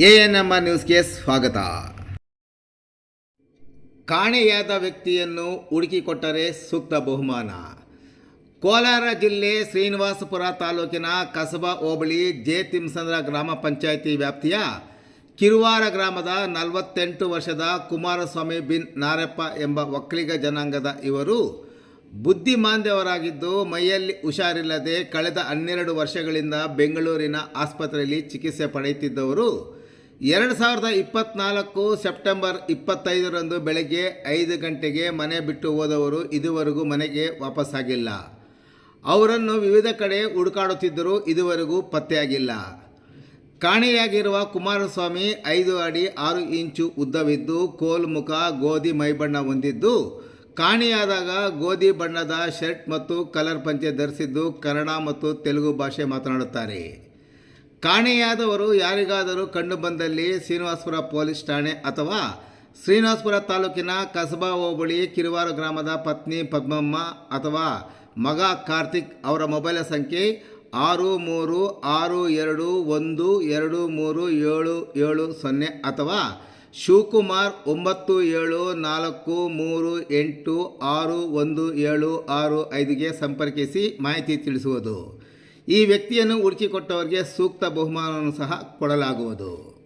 A N M R ನ್ಯೂಸ್ಗೆ ಸ್ವಾಗತ. ಕಾಣೆಯಾದ ವ್ಯಕ್ತಿಯನ್ನು ಹುಡುಕಿಕೊಟ್ಟರೆ ಸೂಕ್ತ ಬಹುಮಾನ. ಕೋಲಾರ ಜಿಲ್ಲೆ ಶ್ರೀನಿವಾಸಪುರ ತಾಲೂಕಿನ ಕಸಬಾ ಹೋಬಳಿ ಜೆ ತಿಮ್ಸಂದ್ರ ಗ್ರಾಮ ಪಂಚಾಯಿತಿ ವ್ಯಾಪ್ತಿಯ ಕಿರುವಾರ ಗ್ರಾಮದ ನಲವತ್ತೆಂಟು ವರ್ಷದ ಕುಮಾರಸ್ವಾಮಿ ಬಿನ್ ನಾರಪ್ಪ ಎಂಬ ಒಕ್ಕಲಿಗ ಜನಾಂಗದ ಇವರು ಬುದ್ಧಿಮಾಂದ್ಯವರಾಗಿದ್ದು ಮೈಯಲ್ಲಿ ಹುಷಾರಿಲ್ಲದೆ ಕಳೆದ ಹನ್ನೆರಡು ವರ್ಷಗಳಿಂದ ಬೆಂಗಳೂರಿನ ಆಸ್ಪತ್ರೆಯಲ್ಲಿ ಚಿಕಿತ್ಸೆ ಪಡೆಯುತ್ತಿದ್ದವರು ಎರಡು ಸಾವಿರದ ಇಪ್ಪತ್ನಾಲ್ಕು ಸೆಪ್ಟೆಂಬರ್ ಇಪ್ಪತ್ತೈದರಂದು ಬೆಳಗ್ಗೆ ಐದು ಗಂಟೆಗೆ ಮನೆ ಬಿಟ್ಟು ಹೋದವರು ಇದುವರೆಗೂ ಮನೆಗೆ ವಾಪಸ್ಸಾಗಿಲ್ಲ. ಅವರನ್ನು ವಿವಿಧ ಕಡೆ ಹುಡುಕಾಡುತ್ತಿದ್ದರೂ ಇದುವರೆಗೂ ಪತ್ತೆಯಾಗಿಲ್ಲ. ಕಾಣೆಯಾಗಿರುವ ಕುಮಾರಸ್ವಾಮಿ ಐದು ಅಡಿ ಆರು ಇಂಚು ಉದ್ದವಿದ್ದು, ಕೋಲ್ ಮುಖ ಗೋಧಿ ಮೈಬಣ್ಣ ಹೊಂದಿದ್ದು, ಕಾಣೆಯಾದಾಗ ಗೋಧಿ ಬಣ್ಣದ ಶರ್ಟ್ ಮತ್ತು ಕಲರ್ ಪಂಚೆ ಧರಿಸಿದ್ದು ಕನ್ನಡ ಮತ್ತು ತೆಲುಗು ಭಾಷೆ ಮಾತನಾಡುತ್ತಾರೆ. ಕಾಣೆಯಾದವರು ಯಾರಿಗಾದರೂ ಕಂಡು ಬಂದಲ್ಲಿ ಶ್ರೀನಿವಾಸಪುರ ಪೊಲೀಸ್ ಠಾಣೆ ಅಥವಾ ಶ್ರೀನಿವಾಸಪುರ ತಾಲೂಕಿನ ಕಸಬಾ ಹೋಬಳಿ ಕಿರುವಾರು ಗ್ರಾಮದ ಪತ್ನಿ ಪದ್ಮಮ್ಮ ಅಥವಾ ಮಗ ಕಾರ್ತಿಕ್ ಅವರ ಮೊಬೈಲ್ ಸಂಖ್ಯೆ ಆರು ಮೂರು ಆರು ಎರಡು ಒಂದು ಎರಡು ಮೂರು ಏಳು ಏಳು ಸೊನ್ನೆ ಅಥವಾ ಶಿವಕುಮಾರ್ ಒಂಬತ್ತು ಏಳು ನಾಲ್ಕು ಮೂರು ಎಂಟು ಆರು ಒಂದು ಏಳು ಆರು ಐದಿಗೆ ಸಂಪರ್ಕಿಸಿ ಮಾಹಿತಿ ತಿಳಿಸುವುದು. ಈ ವ್ಯಕ್ತಿಯನ್ನು ಹುಡುಕಿಕೊಟ್ಟವರಿಗೆ ಸೂಕ್ತ ಬಹುಮಾನವನ್ನು ಸಹ ಕೊಡಲಾಗುವುದು.